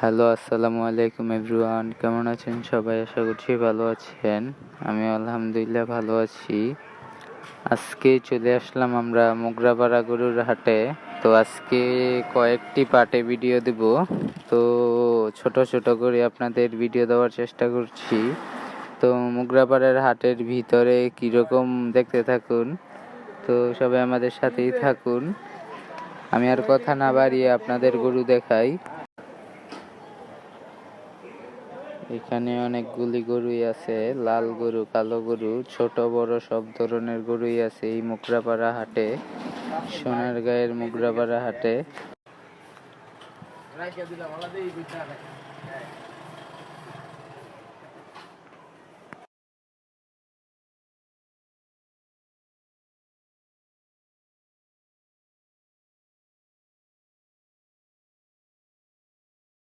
Hello আসসালামু আলাইকুম everyone কেমন আছেন সবাই? আশা করছি ভালো আছেন। আমি আলহামদুলিল্লাহ ভালো আছি। আজকে চলে আসলাম আমরা মোগরাপাড়া গরুর হাটে। তো আজকে কয়েকটি পার্টে ভিডিও দেব। তো ছোট ছোট করে আপনাদের ভিডিও দেওয়ার চেষ্টা করছি। তো মোগরাপাড়ার হাটের ভিতরে কীরকম দেখতে থাকুন। তো সবাই আমাদের সাথেই থাকুন। আমি আর কথা না বাড়িয়ে আপনাদের গরু দেখাই। এখানে অনেকগুলি গরুই আছে, লাল গরু, কালো গরু, ছোট, বড়, সব ধরনের গরুই আছে এই মুগরাপাড়া হাটে, সোনার গায়ের মুগরাপাড়া হাটে।